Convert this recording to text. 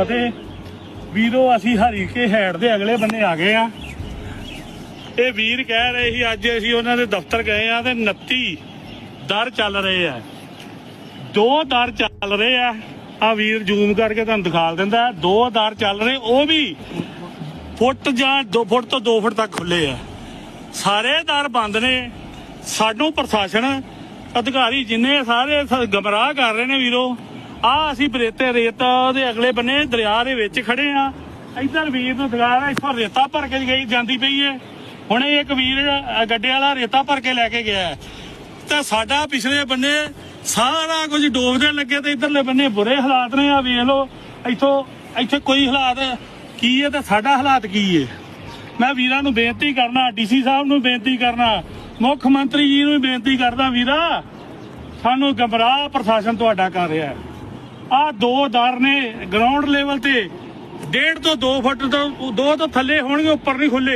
ਫਤਿਹ। ਵੀਰੋ, ਅਸੀਂ ਹਰੀ ਕੇ ਹੈਡ ਦੇ ਅਗਲੇ ਬੰਨੇ ਆ ਗਏ ਆ। ਇਹ ਵੀਰ ਕਹਿ ਰਹੇ ਸੀ, ਅੱਜ ਅਸੀਂ ਉਹਨਾਂ ਦੇ ਦਫ਼ਤਰ ਗਏ ਆ ਤੇ 29 ਦਰ ਚੱਲ ਰਹੇ ਆ। ਦੋ ਦਰ ਚੱਲ ਰਹੇ ਆ। ਆ ਵੀਰ ਜ਼ੂਮ ਕਰਕੇ ਤੁਹਾਨੂੰ ਦਿਖਾ ਦਿੰਦਾ, ਦੋ ਦਰ ਚੱਲ ਰਹੇ, ਉਹ ਵੀ ਫੁੱਟ ਜਾਂ 2 ਫੁੱਟ ਤੋਂ 2 ਫੁੱਟ ਤੱਕ ਖੁੱਲੇ ਆ। ਸਾਰੇ ਦਰ ਬੰਦ ਨੇ। ਸਾਨੂੰ ਪ੍ਰਸ਼ਾਸਨ ਅਧਿਕਾਰੀ ਜਿੰਨੇ ਸਾਰੇ ਗਮਰਾਹ ਕਰ ਰਹੇ ਨੇ ਵੀਰੋ। ਆ ਅਸੀਂ ਬਰੇਤੇ ਰੇਤ ਦੇ ਅਗਲੇ ਬੰਨੇ ਦਰਿਆ ਦੇ ਵਿੱਚ ਖੜੇ ਆ। ਇੱਧਰ ਵੀਰ ਨੂੰ ਦਿਖਾ ਰਿਹਾ ਇੱਥੋਂ ਰੇਤਾ ਭਰ ਕੇ ਗਈ, ਜਾਂਦੀ ਪਈ ਏ। ਹੁਣ ਇਹ ਇੱਕ ਵੀਰ ਗੱਡੇ ਵਾਲਾ ਰੇਤਾ ਭਰ ਕੇ ਲੈ ਕੇ ਗਿਆ ਹੈ। ਸਾਡਾ ਪਿਛਲੇ ਬੰਨੇ ਸਾਰਾ ਕੁਝ ਡੋਬਦੇ ਲੱਗੇ ਤੇ ਇਧਰਲੇ ਬੰਨੇ ਬੁਰੇ ਹਾਲਾਤ ਨੇ, ਆ ਵੇਖ ਲਓ। ਇੱਥੋਂ, ਇੱਥੇ ਕੋਈ ਹਾਲਾਤ, ਕੀ ਹੈ ਤੇ ਸਾਡਾ ਹਾਲਾਤ ਕੀ ਹੈ ਮੈਂ ਵੀਰਾਂ ਨੂੰ ਬੇਨਤੀ ਕਰਨਾ, ਡੀਸੀ ਸਾਹਿਬ ਨੂੰ ਬੇਨਤੀ ਕਰਨਾ, ਮੁੱਖ ਮੰਤਰੀ ਜੀ ਨੂੰ ਬੇਨਤੀ ਕਰਦਾ, ਵੀਰਾ। ਸਾਨੂੰ ਗਮਰਾਹ ਪ੍ਰਸ਼ਾਸਨ ਤੁਹਾਡਾ ਕਰ ਰਿਹਾ ਹੈ। ਆ ਦੋ ਦਰ ਨੇ ਗਰਾਊਂਡ ਲੈਵਲ ਤੇ। ਡੇਢ ਤੋਂ 2 ਫੁੱਟ ਤੋਂ 2 ਤੋਂ ਥੱਲੇ ਹੋਣਗੇ, ਉੱਪਰ ਨਹੀਂ ਖੁੱਲੇ।